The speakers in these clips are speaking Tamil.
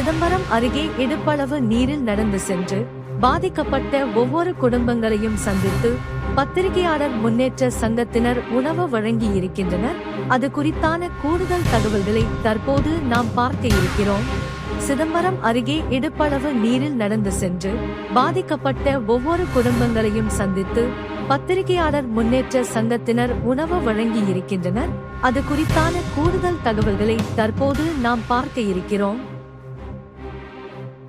சிதம்பரம் அருகே இடுப்பளவு நீரில் நடந்து சென்று பாதிக்கப்பட்ட ஒவ்வொரு குடும்பங்களையும் சந்தித்து பத்திரிகையாளர் முன்னேற்ற சங்கத்தினர் உணவு வழங்கி இருக்கின்றனர் அது குறித்தான கூடுதல் தகவல்களை தற்போது நாம் பார்க்க இருக்கிறோம். சிதம்பரம் அருகே இடுப்பளவு நீரில் நடந்து சென்று பாதிக்கப்பட்ட ஒவ்வொரு குடும்பங்களையும் சந்தித்து பத்திரிகையாளர் முன்னேற்ற சங்கத்தினர் உணவு வழங்கி இருக்கின்றனர் அது குறித்தான கூடுதல் தகவல்களை தற்போது நாம் பார்க்க இருக்கிறோம்.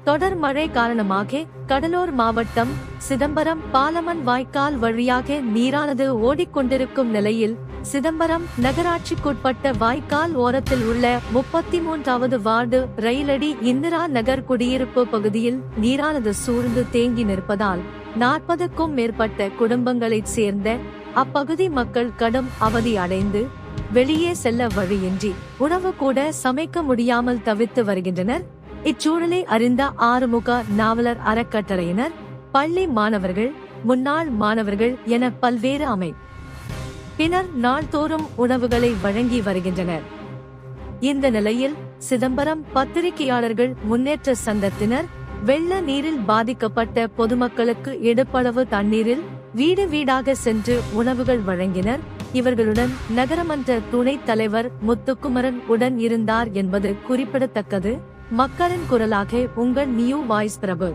தொடர் மழை காரணமாக கடலூர் மாவட்டம் சிதம்பரம் பாலமன் வாய்க்கால் வழியாக நீரானது ஓடிக்கொண்டிருக்கும் நிலையில் சிதம்பரம் நகராட்சிக்குட்பட்ட வாய்க்கால் ஓரத்தில் உள்ள முப்பத்தி மூன்றாவது வார்டு ரயிலடி இந்திரா நகர் குடியிருப்பு பகுதியில் நீரானது சூழ்ந்து தேங்கி நிற்பதால் நாற்பதுக்கும் மேற்பட்ட குடும்பங்களைச் சேர்ந்த அப்பகுதி மக்கள் கடும் அவதி அடைந்து வெளியே செல்ல வழியின்றி உணவு கூட சமைக்க முடியாமல் தவித்து வருகின்றனர். இச்சூழலை அறிந்த ஆறுமுக நாவலர் அறக்கட்டளையினர் பள்ளி மாணவர்கள் முன்னாள் மாணவர்கள் என பல்வேறு அமை பின்னர் நாள்தோறும் உணவுகளை வழங்கி வருகின்றனர். இந்த நிலையில் சிதம்பரம் பத்திரிகையாளர்கள் முன்னேற்ற சங்கத்தினர் வெள்ள நீரில் பாதிக்கப்பட்ட பொதுமக்களுக்கு எடுப்பளவு தண்ணீரில் வீடு வீடாக சென்று உணவுகள் வழங்கினர். இவர்களுடன் நகரமன்ற துணைத் தலைவர் முத்துக்குமரன் உடன் இருந்தார் என்பது குறிப்பிடத்தக்கது. மக்களின் குரலாக உங்கள் நியூ வாய்ஸ் பிரபு.